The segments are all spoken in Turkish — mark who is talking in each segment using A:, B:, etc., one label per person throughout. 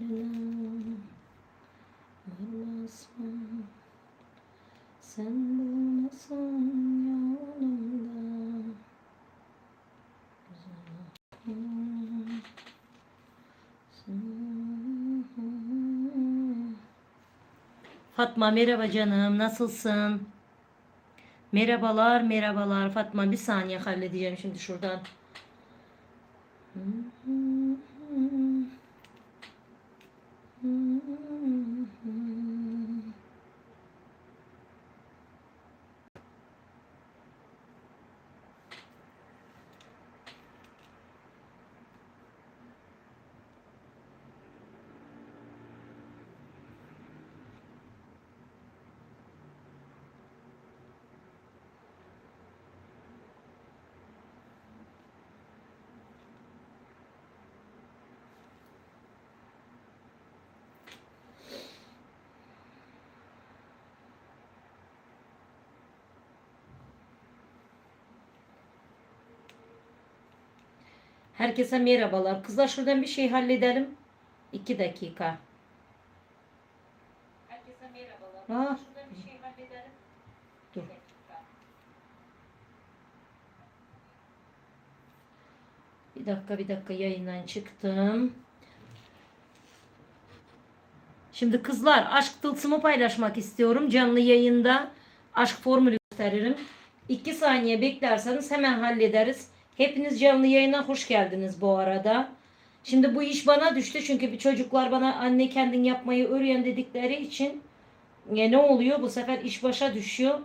A: Sen bulmasan yolumda Güzel. Fatma merhaba canım nasılsın? Merhabalar merhabalar Fatma bir saniye halledeceğim şimdi şuradan. Mm-hmm. Herkese merhabalar. Kızlar şuradan bir şey halledelim. İki dakika. Herkese merhabalar.
B: Ha.
A: Şuradan bir şey halledelim.
B: Dur.
A: Bir dakika bir dakika yayından çıktım. Şimdi kızlar aşk tılsımı paylaşmak istiyorum. Canlı yayında aşk formülü gösteririm. 2 saniye beklerseniz hemen hallederiz. Hepiniz canlı yayına hoş geldiniz bu arada. Şimdi bu iş bana düştü çünkü bir çocuklar bana anne kendin yapmayı öğren dedikleri için ya ne oluyor? Bu sefer iş başa düşüyor.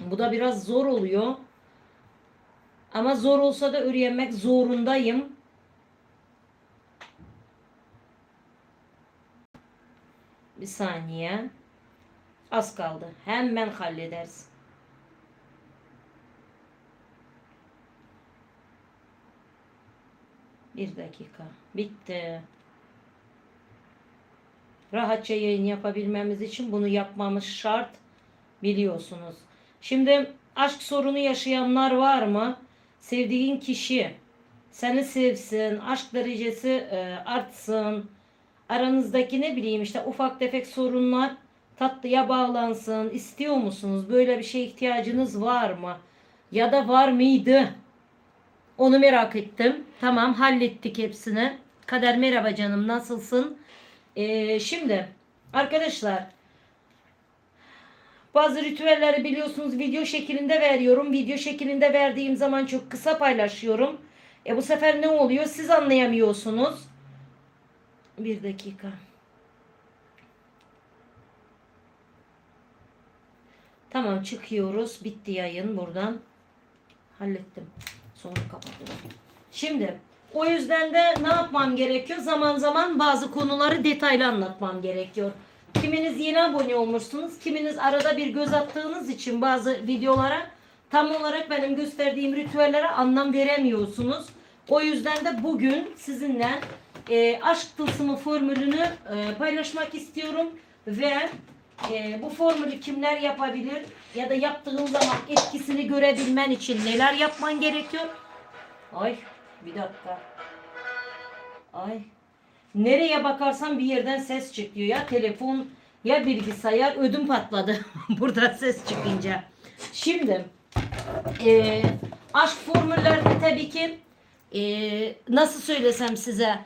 A: Bu da biraz zor oluyor. Ama zor olsa da öğrenmek zorundayım. Bir saniye. Az kaldı. Hemen hallederiz. Bir dakika. Bitti. Rahatça yayın yapabilmemiz için bunu yapmamız şart. Biliyorsunuz. Şimdi aşk sorunu yaşayanlar var mı? Sevdiğin kişi seni sevsin, aşk derecesi e, artsın. Aranızdaki ne bileyim işte ufak tefek sorunlar tatlıya bağlansın. İstiyor musunuz? Böyle bir şeye ihtiyacınız var mı? Ya da var mıydı? Onu merak ettim. Tamam hallettik hepsini. Kader merhaba canım nasılsın? Ee, şimdi arkadaşlar bazı ritüelleri biliyorsunuz video şeklinde veriyorum. Video şeklinde verdiğim zaman çok kısa paylaşıyorum. E bu sefer ne oluyor? Siz anlayamıyorsunuz. Bir dakika. Tamam çıkıyoruz. Bitti yayın buradan. Hallettim. Sonra kapatıyorum. Şimdi o yüzden de ne yapmam gerekiyor? Zaman zaman bazı konuları detaylı anlatmam gerekiyor. Kiminiz yeni abone olmuşsunuz, kiminiz arada bir göz attığınız için bazı videolara tam olarak benim gösterdiğim ritüellere anlam veremiyorsunuz. O yüzden de bugün sizinle e, aşk tılsımı formülünü e, paylaşmak istiyorum ve e, bu formülü kimler yapabilir ya da yaptığın zaman etkisini görebilmen için neler yapman gerekiyor? Ay bir dakika. Ay. Nereye bakarsan bir yerden ses çıkıyor ya telefon ya bilgisayar ödüm patladı burada ses çıkınca. Şimdi e, aşk formüllerde tabii ki e, nasıl söylesem size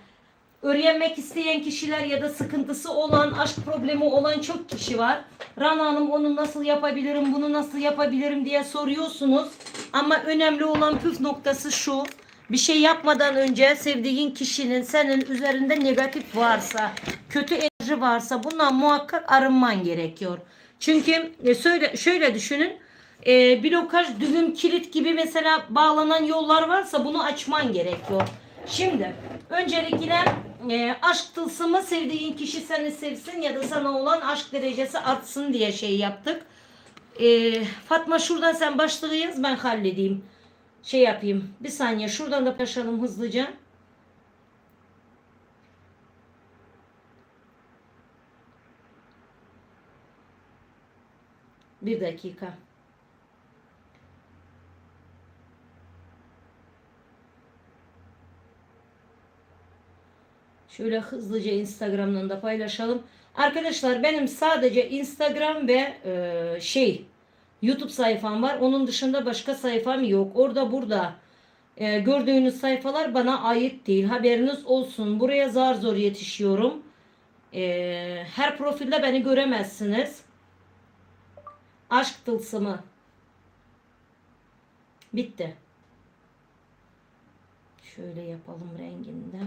A: öğrenmek isteyen kişiler ya da sıkıntısı olan, aşk problemi olan çok kişi var. Rana Hanım onu nasıl yapabilirim, bunu nasıl yapabilirim diye soruyorsunuz. Ama önemli olan püf noktası şu. Bir şey yapmadan önce sevdiğin kişinin senin üzerinde negatif varsa, kötü enerji varsa bundan muhakkak arınman gerekiyor. Çünkü e, şöyle düşünün. E, blokaj, düğüm, kilit gibi mesela bağlanan yollar varsa bunu açman gerekiyor. Şimdi öncelikle e, aşk tılsımı sevdiğin kişi seni sevsin ya da sana olan aşk derecesi artsın diye şey yaptık. E, Fatma şuradan sen başlığı yaz ben halledeyim. Şey yapayım. Bir saniye şuradan da taşalım hızlıca. Bir dakika. Şöyle hızlıca Instagram'dan da paylaşalım. Arkadaşlar benim sadece Instagram ve e, şey YouTube sayfam var. Onun dışında başka sayfam yok. Orada burada e, gördüğünüz sayfalar bana ait değil. Haberiniz olsun. Buraya zar zor yetişiyorum. E, her profilde beni göremezsiniz. Aşk tılsımı. Bitti. Şöyle yapalım renginde.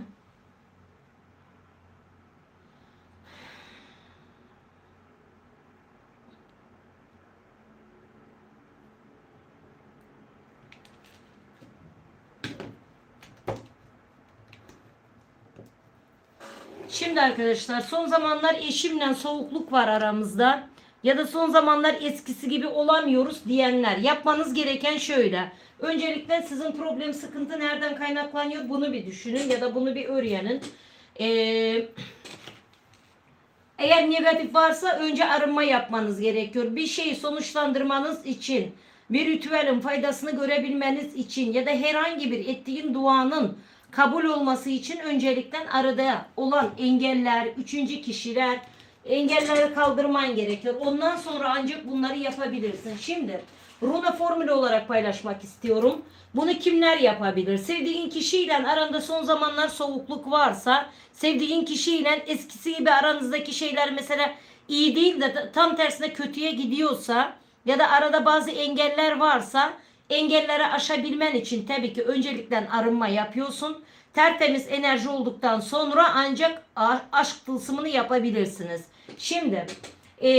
A: Şimdi arkadaşlar son zamanlar eşimle soğukluk var aramızda. Ya da son zamanlar eskisi gibi olamıyoruz diyenler. Yapmanız gereken şöyle. Öncelikle sizin problem sıkıntı nereden kaynaklanıyor bunu bir düşünün ya da bunu bir öğrenin. Ee, eğer negatif varsa önce arınma yapmanız gerekiyor. Bir şeyi sonuçlandırmanız için, bir ritüelin faydasını görebilmeniz için ya da herhangi bir ettiğin duanın kabul olması için öncelikle arada olan engeller, üçüncü kişiler, engelleri kaldırman gerekiyor. Ondan sonra ancak bunları yapabilirsin. Şimdi Runa formülü olarak paylaşmak istiyorum. Bunu kimler yapabilir? Sevdiğin kişiyle aranda son zamanlar soğukluk varsa, sevdiğin kişiyle eskisi gibi aranızdaki şeyler mesela iyi değil de tam tersine kötüye gidiyorsa ya da arada bazı engeller varsa engelleri aşabilmen için tabii ki öncelikle arınma yapıyorsun. Tertemiz enerji olduktan sonra ancak aşk tılsımını yapabilirsiniz. Şimdi e,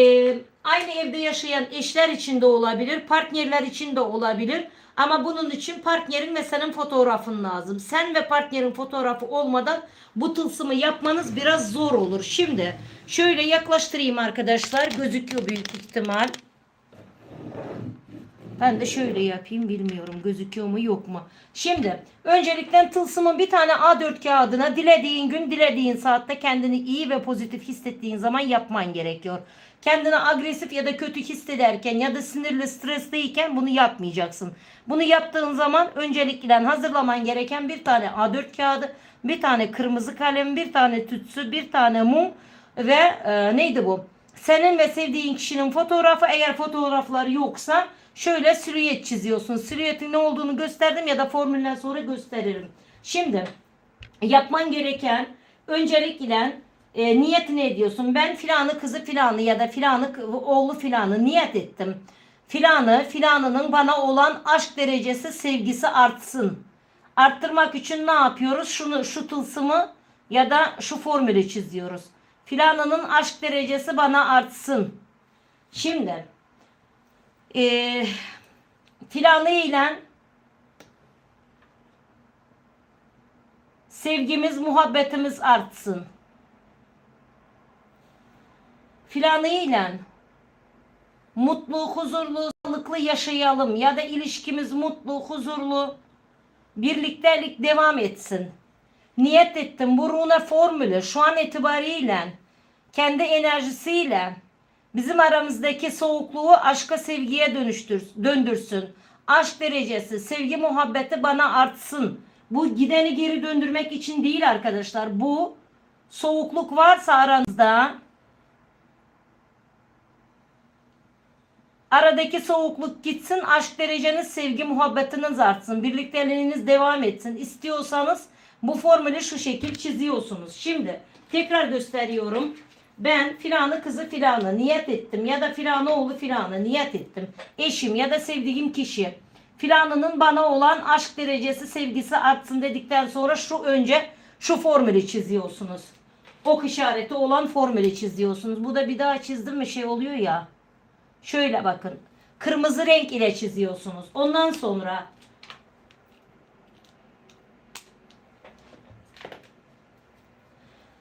A: aynı evde yaşayan eşler için de olabilir, partnerler için de olabilir. Ama bunun için partnerin ve senin fotoğrafın lazım. Sen ve partnerin fotoğrafı olmadan bu tılsımı yapmanız biraz zor olur. Şimdi şöyle yaklaştırayım arkadaşlar. Gözüküyor büyük ihtimal. Ben de şöyle yapayım bilmiyorum gözüküyor mu yok mu. Şimdi öncelikle tılsımın bir tane A4 kağıdına dilediğin gün dilediğin saatte kendini iyi ve pozitif hissettiğin zaman yapman gerekiyor. Kendini agresif ya da kötü hissederken ya da sinirli stresliyken bunu yapmayacaksın. Bunu yaptığın zaman öncelikle hazırlaman gereken bir tane A4 kağıdı, bir tane kırmızı kalem, bir tane tütsü, bir tane mum ve e, neydi bu? Senin ve sevdiğin kişinin fotoğrafı eğer fotoğrafları yoksa şöyle silüet çiziyorsun. Silüetin ne olduğunu gösterdim ya da formülden sonra gösteririm. Şimdi yapman gereken öncelikle e, niyetini ediyorsun. Ben filanı kızı filanı ya da filanı oğlu filanı niyet ettim. Filanı filanının bana olan aşk derecesi sevgisi artsın. Arttırmak için ne yapıyoruz? Şunu şu tılsımı ya da şu formülü çiziyoruz. Filanının aşk derecesi bana artsın. Şimdi e, filanı ile sevgimiz, muhabbetimiz artsın. Filanı ile mutlu, huzurlu, sağlıklı yaşayalım ya da ilişkimiz mutlu, huzurlu, birliktelik devam etsin. Niyet ettim bu rune formülü şu an itibariyle kendi enerjisiyle bizim aramızdaki soğukluğu aşka sevgiye dönüştür, döndürsün. Aşk derecesi, sevgi muhabbeti bana artsın. Bu gideni geri döndürmek için değil arkadaşlar. Bu soğukluk varsa aranızda aradaki soğukluk gitsin. Aşk dereceniz, sevgi muhabbetiniz artsın. Birlikteliğiniz devam etsin. İstiyorsanız bu formülü şu şekil çiziyorsunuz. Şimdi tekrar gösteriyorum. Ben filanı kızı filanı niyet ettim ya da filanı oğlu filanı niyet ettim. Eşim ya da sevdiğim kişi filanının bana olan aşk derecesi sevgisi artsın dedikten sonra şu önce şu formülü çiziyorsunuz. Ok işareti olan formülü çiziyorsunuz. Bu da bir daha çizdim mi şey oluyor ya. Şöyle bakın. Kırmızı renk ile çiziyorsunuz. Ondan sonra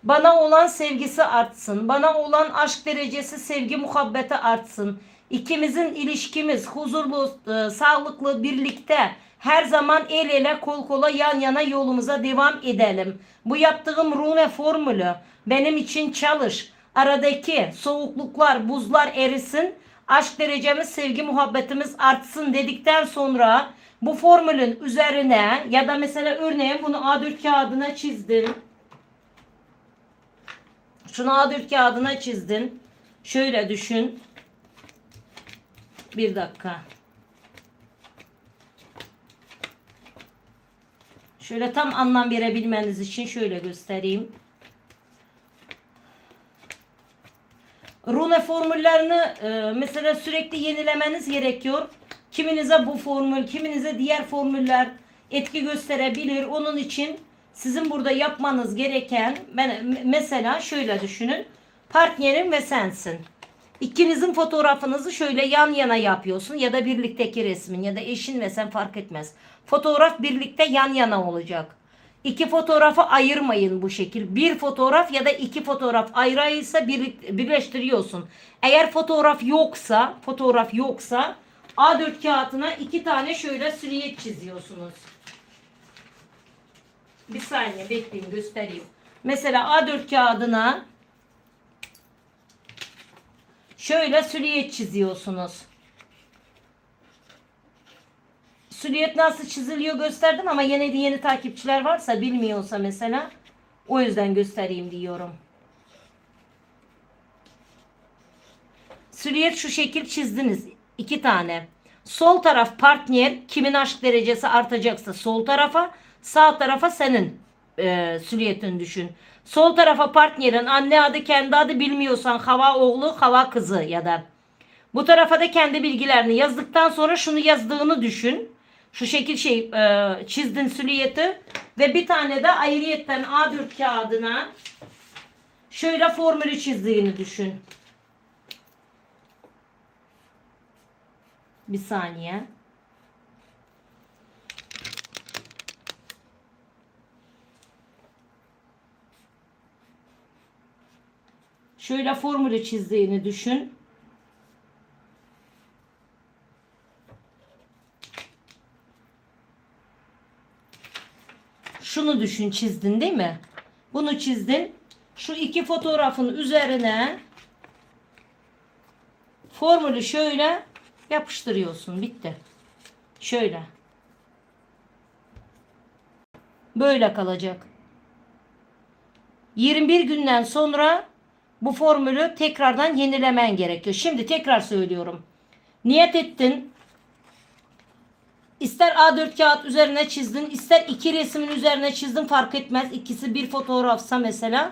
A: Bana olan sevgisi artsın. Bana olan aşk derecesi, sevgi, muhabbeti artsın. İkimizin ilişkimiz huzurlu, e, sağlıklı, birlikte her zaman el ele kol kola yan yana yolumuza devam edelim. Bu yaptığım rune formülü benim için çalış. Aradaki soğukluklar, buzlar erisin. Aşk derecemiz, sevgi, muhabbetimiz artsın dedikten sonra bu formülün üzerine ya da mesela örneğin bunu A4 kağıdına çizdim. Şunu A4 kağıdına çizdin. Şöyle düşün. Bir dakika. Şöyle tam anlam verebilmeniz için şöyle göstereyim. Rune formüllerini e, mesela sürekli yenilemeniz gerekiyor. Kiminize bu formül, kiminize diğer formüller etki gösterebilir. Onun için sizin burada yapmanız gereken ben, mesela şöyle düşünün. Partnerin ve sensin. İkinizin fotoğrafınızı şöyle yan yana yapıyorsun ya da birlikteki resmin ya da eşin ve sen fark etmez. Fotoğraf birlikte yan yana olacak. İki fotoğrafı ayırmayın bu şekil. Bir fotoğraf ya da iki fotoğraf ayrı ayrıysa bir, birleştiriyorsun. Eğer fotoğraf yoksa, fotoğraf yoksa A4 kağıtına iki tane şöyle silüet çiziyorsunuz. Bir saniye bekleyin göstereyim. Mesela A4 kağıdına şöyle silüet çiziyorsunuz. Silüet nasıl çiziliyor gösterdim ama yine de yeni takipçiler varsa bilmiyorsa mesela o yüzden göstereyim diyorum. Silüet şu şekil çizdiniz. iki tane. Sol taraf partner kimin aşk derecesi artacaksa sol tarafa sağ tarafa senin e, silüetini düşün. Sol tarafa partnerin anne adı kendi adı bilmiyorsan hava oğlu hava kızı ya da bu tarafa da kendi bilgilerini yazdıktan sonra şunu yazdığını düşün. Şu şekil şey e, çizdin silüeti ve bir tane de ayrıyetten A4 kağıdına şöyle formülü çizdiğini düşün. Bir saniye. Şöyle formülü çizdiğini düşün. Şunu düşün çizdin değil mi? Bunu çizdin. Şu iki fotoğrafın üzerine formülü şöyle yapıştırıyorsun. Bitti. Şöyle. Böyle kalacak. 21 günden sonra bu formülü tekrardan yenilemen gerekiyor. Şimdi tekrar söylüyorum. Niyet ettin. İster A4 kağıt üzerine çizdin, ister iki resmin üzerine çizdin fark etmez. İkisi bir fotoğrafsa mesela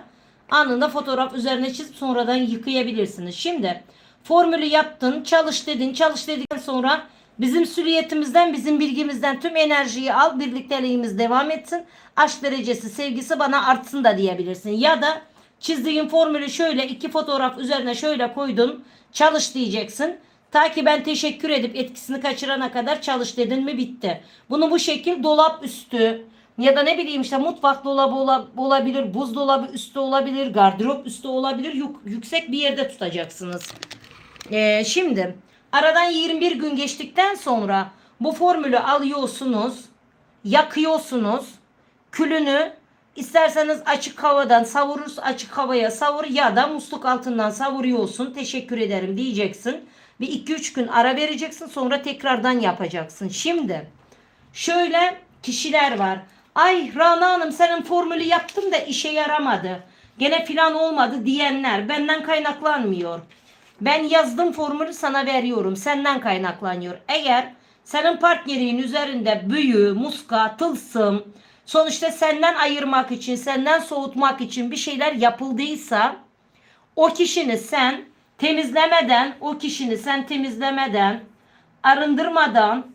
A: anında fotoğraf üzerine çizip sonradan yıkayabilirsiniz. Şimdi formülü yaptın, çalış dedin, çalış dedikten sonra bizim sülüyetimizden, bizim bilgimizden tüm enerjiyi al, birlikteliğimiz devam etsin. Aşk derecesi, sevgisi bana artsın da diyebilirsin. Ya da çizdiğin formülü şöyle iki fotoğraf üzerine şöyle koydun, çalış diyeceksin. Ta ki ben teşekkür edip etkisini kaçırana kadar çalış dedin mi bitti. Bunu bu şekil dolap üstü ya da ne bileyim işte mutfak dolabı ola- olabilir, buzdolabı üstü olabilir, gardırop üstü olabilir. Yuk- yüksek bir yerde tutacaksınız. Ee, şimdi aradan 21 gün geçtikten sonra bu formülü alıyorsunuz, yakıyorsunuz. Külünü isterseniz açık havadan savururuz, açık havaya savur ya da musluk altından savuruyorsun. Teşekkür ederim diyeceksin. Bir 2-3 gün ara vereceksin sonra tekrardan yapacaksın. Şimdi şöyle kişiler var. Ay Rana Hanım senin formülü yaptım da işe yaramadı. Gene filan olmadı diyenler benden kaynaklanmıyor. Ben yazdım formülü sana veriyorum. Senden kaynaklanıyor. Eğer senin partnerin üzerinde büyü, muska, tılsım sonuçta senden ayırmak için, senden soğutmak için bir şeyler yapıldıysa o kişini sen temizlemeden, o kişini sen temizlemeden, arındırmadan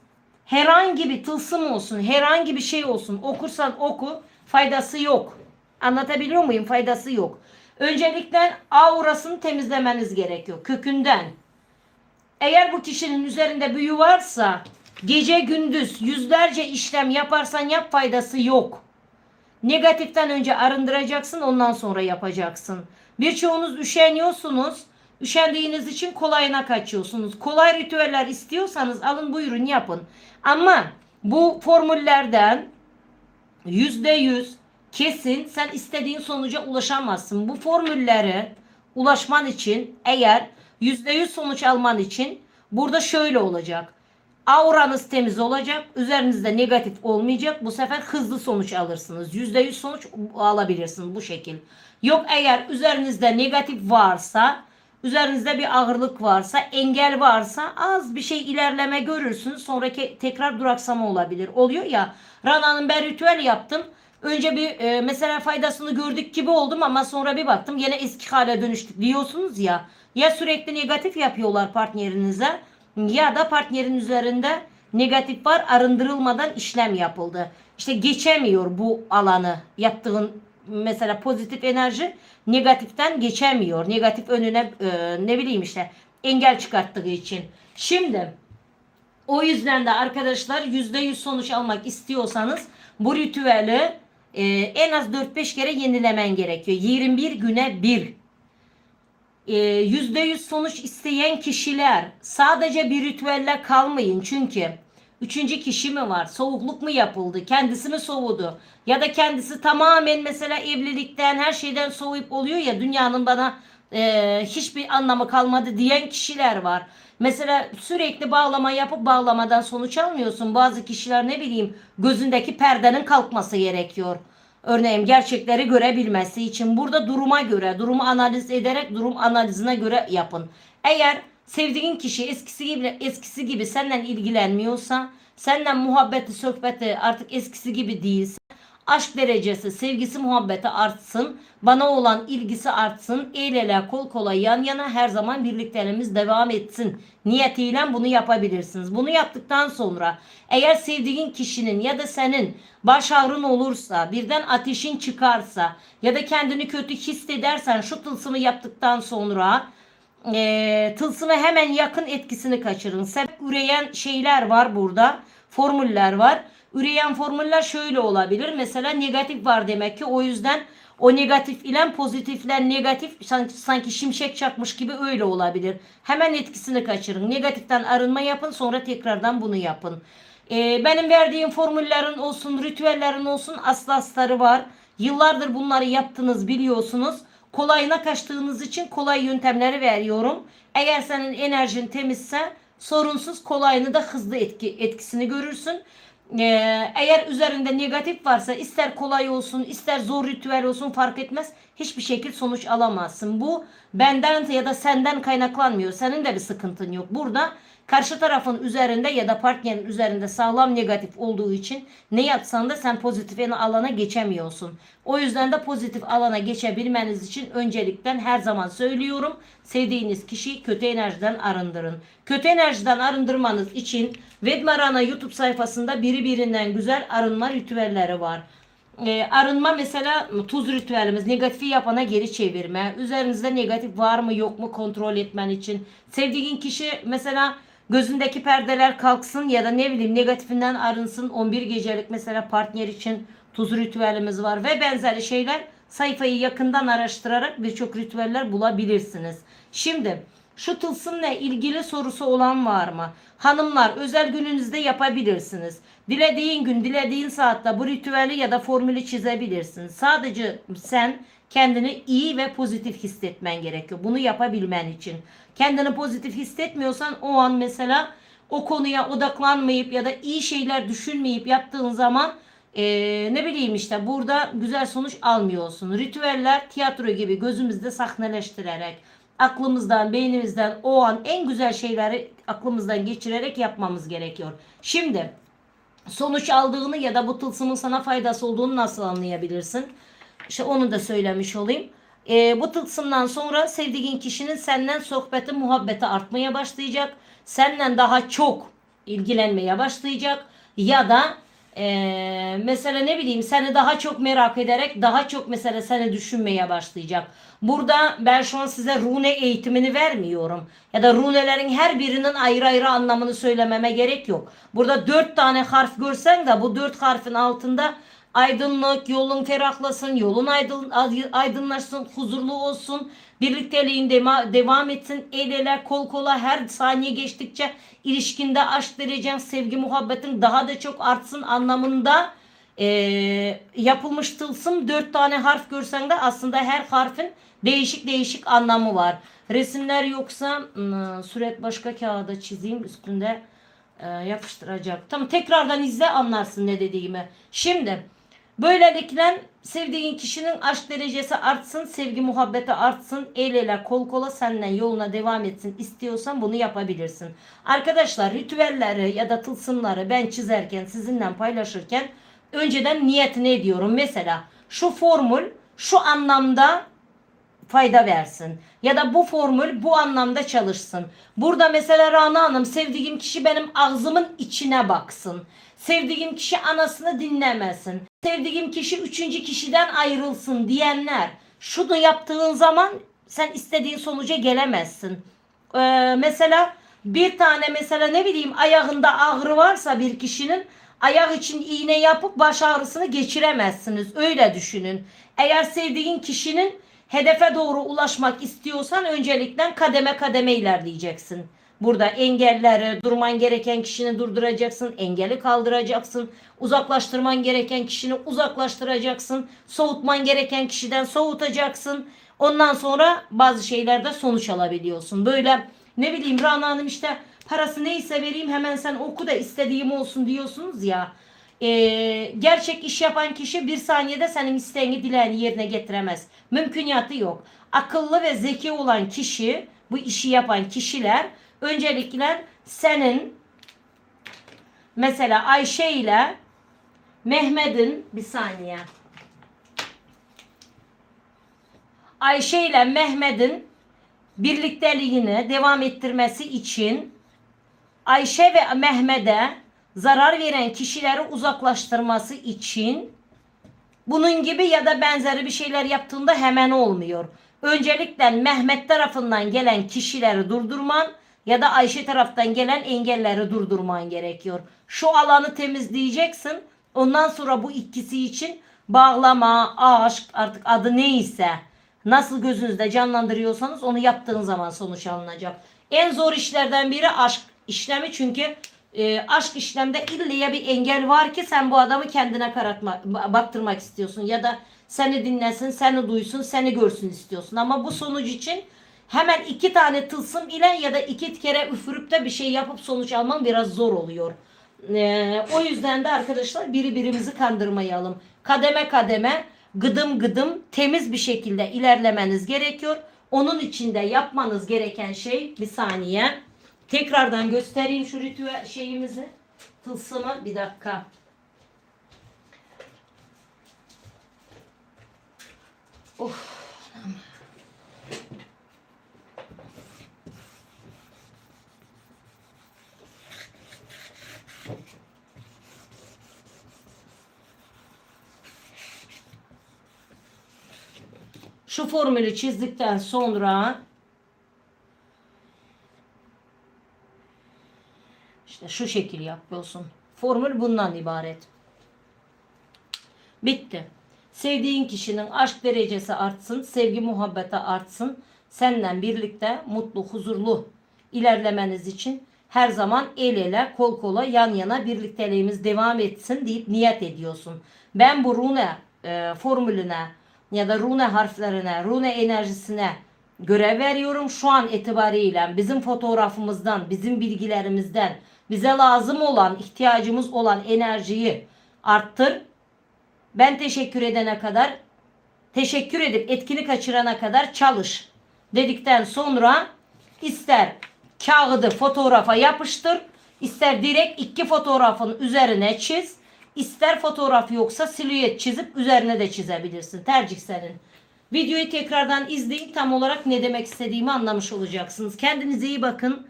A: herhangi bir tılsım olsun, herhangi bir şey olsun okursan oku faydası yok. Anlatabiliyor muyum? Faydası yok. Öncelikle aurasını temizlemeniz gerekiyor kökünden. Eğer bu kişinin üzerinde büyü varsa gece gündüz yüzlerce işlem yaparsan yap faydası yok. Negatiften önce arındıracaksın ondan sonra yapacaksın. Birçoğunuz üşeniyorsunuz. Üşendiğiniz için kolayına kaçıyorsunuz. Kolay ritüeller istiyorsanız alın buyurun yapın. Ama bu formüllerden yüzde yüz kesin sen istediğin sonuca ulaşamazsın. Bu formülleri ulaşman için eğer yüzde yüz sonuç alman için burada şöyle olacak. Auranız temiz olacak. Üzerinizde negatif olmayacak. Bu sefer hızlı sonuç alırsınız. Yüzde yüz sonuç alabilirsiniz bu şekil. Yok eğer üzerinizde negatif varsa, üzerinizde bir ağırlık varsa, engel varsa az bir şey ilerleme görürsünüz. Sonraki tekrar duraksama olabilir. Oluyor ya. Rana'nın ben ritüel yaptım. Önce bir e, mesela faydasını gördük gibi oldum ama sonra bir baktım yine eski hale dönüştük diyorsunuz ya. Ya sürekli negatif yapıyorlar partnerinize ya da partnerin üzerinde negatif var arındırılmadan işlem yapıldı. İşte geçemiyor bu alanı yaptığın mesela pozitif enerji negatiften geçemiyor. Negatif önüne e, ne bileyim işte engel çıkarttığı için. Şimdi o yüzden de arkadaşlar %100 sonuç almak istiyorsanız bu ritüeli e, en az 4-5 kere yenilemen gerekiyor. 21 güne 1 e, yüzde yüz sonuç isteyen kişiler sadece bir ritüelle kalmayın çünkü üçüncü kişi mi var soğukluk mu yapıldı kendisi mi soğudu ya da kendisi tamamen mesela evlilikten her şeyden soğuyup oluyor ya dünyanın bana e, hiçbir anlamı kalmadı diyen kişiler var. Mesela sürekli bağlama yapıp bağlamadan sonuç almıyorsun. Bazı kişiler ne bileyim gözündeki perdenin kalkması gerekiyor. Örneğin gerçekleri görebilmesi için burada duruma göre, durumu analiz ederek durum analizine göre yapın. Eğer sevdiğin kişi eskisi gibi eskisi gibi senden ilgilenmiyorsa, senden muhabbeti, sohbeti artık eskisi gibi değilse, aşk derecesi, sevgisi, muhabbeti artsın, bana olan ilgisi artsın, el ele kol kola yan yana her zaman birlikteliğimiz devam etsin. Niyetiyle bunu yapabilirsiniz. Bunu yaptıktan sonra eğer sevdiğin kişinin ya da senin baş ağrın olursa, birden ateşin çıkarsa ya da kendini kötü hissedersen şu tılsımı yaptıktan sonra e, tılsıma hemen yakın etkisini kaçırın. Sebep üreyen şeyler var burada. Formüller var. Üreyen formüller şöyle olabilir. Mesela negatif var demek ki o yüzden o negatif ile pozitifler negatif sanki, sanki şimşek çakmış gibi öyle olabilir. Hemen etkisini kaçırın. Negatiften arınma yapın sonra tekrardan bunu yapın. Ee, benim verdiğim formüllerin olsun, ritüellerin olsun aslasları var. Yıllardır bunları yaptınız biliyorsunuz. Kolayına kaçtığınız için kolay yöntemleri veriyorum. Eğer senin enerjin temizse sorunsuz kolayını da hızlı etki, etkisini görürsün. Ee, eğer üzerinde negatif varsa ister kolay olsun ister zor ritüel olsun fark etmez. Hiçbir şekilde sonuç alamazsın. Bu benden ya da senden kaynaklanmıyor. Senin de bir sıkıntın yok. Burada karşı tarafın üzerinde ya da partnerin üzerinde sağlam negatif olduğu için ne yapsan da sen pozitif alana geçemiyorsun. O yüzden de pozitif alana geçebilmeniz için öncelikten her zaman söylüyorum. Sevdiğiniz kişiyi kötü enerjiden arındırın. Kötü enerjiden arındırmanız için Vedmarana YouTube sayfasında biri birinden güzel arınma ritüelleri var. Ee, arınma mesela tuz ritüelimiz negatifi yapana geri çevirme. Üzerinizde negatif var mı yok mu kontrol etmen için. Sevdiğin kişi mesela gözündeki perdeler kalksın ya da ne bileyim negatifinden arınsın. 11 gecelik mesela partner için tuz ritüelimiz var ve benzeri şeyler sayfayı yakından araştırarak birçok ritüeller bulabilirsiniz. Şimdi şu tılsımla ilgili sorusu olan var mı? Hanımlar özel gününüzde yapabilirsiniz. Dilediğin gün, dilediğin saatte bu ritüeli ya da formülü çizebilirsin. Sadece sen kendini iyi ve pozitif hissetmen gerekiyor. Bunu yapabilmen için. Kendini pozitif hissetmiyorsan o an mesela o konuya odaklanmayıp ya da iyi şeyler düşünmeyip yaptığın zaman e, ne bileyim işte burada güzel sonuç almıyorsun. Ritüeller tiyatro gibi gözümüzde sahneleştirerek aklımızdan, beynimizden o an en güzel şeyleri aklımızdan geçirerek yapmamız gerekiyor. Şimdi sonuç aldığını ya da bu tılsımın sana faydası olduğunu nasıl anlayabilirsin? İşte onu da söylemiş olayım. E, bu tılsımdan sonra sevdiğin kişinin senden sohbeti, muhabbeti artmaya başlayacak. Senden daha çok ilgilenmeye başlayacak. Ya da e, mesela ne bileyim seni daha çok merak ederek daha çok mesela seni düşünmeye başlayacak. Burada ben şu an size rune eğitimini vermiyorum. Ya da runelerin her birinin ayrı ayrı anlamını söylememe gerek yok. Burada dört tane harf görsen de bu dört harfin altında aydınlık, yolun ferahlasın, yolun aydın, aydınlaşsın, huzurlu olsun, birlikteliğin dema, devam etsin, el ele, kol kola her saniye geçtikçe ilişkinde aşk derecen, sevgi, muhabbetin daha da çok artsın anlamında e, yapılmış tılsım. Dört tane harf görsen de aslında her harfin değişik değişik anlamı var. Resimler yoksa ıı, süret başka kağıda çizeyim üstünde e, yapıştıracak. Tamam tekrardan izle anlarsın ne dediğimi. Şimdi Böylelikle sevdiğin kişinin aşk derecesi artsın, sevgi muhabbeti artsın, el ele kol kola seninle yoluna devam etsin istiyorsan bunu yapabilirsin. Arkadaşlar ritüelleri ya da tılsımları ben çizerken sizinle paylaşırken önceden niyetini ediyorum. Mesela şu formül şu anlamda fayda versin. Ya da bu formül bu anlamda çalışsın. Burada mesela Rana Hanım sevdiğim kişi benim ağzımın içine baksın. Sevdiğim kişi anasını dinlemesin. Sevdiğim kişi üçüncü kişiden ayrılsın diyenler. Şunu yaptığın zaman sen istediğin sonuca gelemezsin. Ee, mesela bir tane mesela ne bileyim ayağında ağrı varsa bir kişinin ayak için iğne yapıp baş ağrısını geçiremezsiniz. Öyle düşünün. Eğer sevdiğin kişinin hedefe doğru ulaşmak istiyorsan öncelikle kademe kademe ilerleyeceksin. Burada engelleri, durman gereken kişini durduracaksın, engeli kaldıracaksın, uzaklaştırman gereken kişini uzaklaştıracaksın, soğutman gereken kişiden soğutacaksın. Ondan sonra bazı şeylerde sonuç alabiliyorsun. Böyle ne bileyim Rana Hanım işte parası neyse vereyim hemen sen oku da istediğim olsun diyorsunuz ya. Ee, gerçek iş yapan kişi bir saniyede senin isteğini dileğini yerine getiremez. Mümkünatı yok. Akıllı ve zeki olan kişi bu işi yapan kişiler öncelikle senin mesela Ayşe ile Mehmet'in bir saniye Ayşe ile Mehmet'in birlikteliğini devam ettirmesi için Ayşe ve Mehmet'e zarar veren kişileri uzaklaştırması için bunun gibi ya da benzeri bir şeyler yaptığında hemen olmuyor. Öncelikle Mehmet tarafından gelen kişileri durdurman ya da Ayşe taraftan gelen engelleri durdurman gerekiyor. Şu alanı temizleyeceksin. Ondan sonra bu ikisi için bağlama, aşk artık adı neyse nasıl gözünüzde canlandırıyorsanız onu yaptığın zaman sonuç alınacak. En zor işlerden biri aşk işlemi çünkü e, aşk işlemde illa bir engel var ki sen bu adamı kendine karatma, baktırmak istiyorsun ya da seni dinlesin, seni duysun, seni görsün istiyorsun. Ama bu sonuç için hemen iki tane tılsım ile ya da iki kere üfürüp de bir şey yapıp sonuç alman biraz zor oluyor. E, o yüzden de arkadaşlar biri birimizi kandırmayalım. Kademe kademe, gıdım gıdım temiz bir şekilde ilerlemeniz gerekiyor. Onun için de yapmanız gereken şey bir saniye. Tekrardan göstereyim şu ritüel şeyimizi. Tılsımı bir dakika. Of. Şu formülü çizdikten sonra işte şu şekil yapıyorsun. Formül bundan ibaret. Bitti. Sevdiğin kişinin aşk derecesi artsın, sevgi muhabbeti artsın. Senden birlikte mutlu, huzurlu ilerlemeniz için her zaman el ele, kol kola, yan yana birlikteliğimiz devam etsin deyip niyet ediyorsun. Ben bu rune e, formülüne ya da rune harflerine, rune enerjisine görev veriyorum. Şu an itibariyle bizim fotoğrafımızdan, bizim bilgilerimizden bize lazım olan, ihtiyacımız olan enerjiyi arttır. Ben teşekkür edene kadar, teşekkür edip etkini kaçırana kadar çalış. Dedikten sonra ister kağıdı fotoğrafa yapıştır, ister direkt iki fotoğrafın üzerine çiz, ister fotoğraf yoksa silüet çizip üzerine de çizebilirsin. Tercih senin. Videoyu tekrardan izleyin tam olarak ne demek istediğimi anlamış olacaksınız. Kendinize iyi bakın.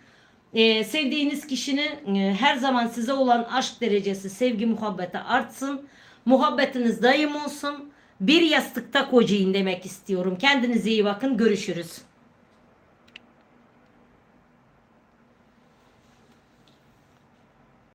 A: Ee, sevdiğiniz kişinin e, her zaman size olan aşk derecesi, sevgi, muhabbeti artsın. Muhabbetiniz daim olsun. Bir yastıkta kocayın demek istiyorum. Kendinize iyi bakın. Görüşürüz.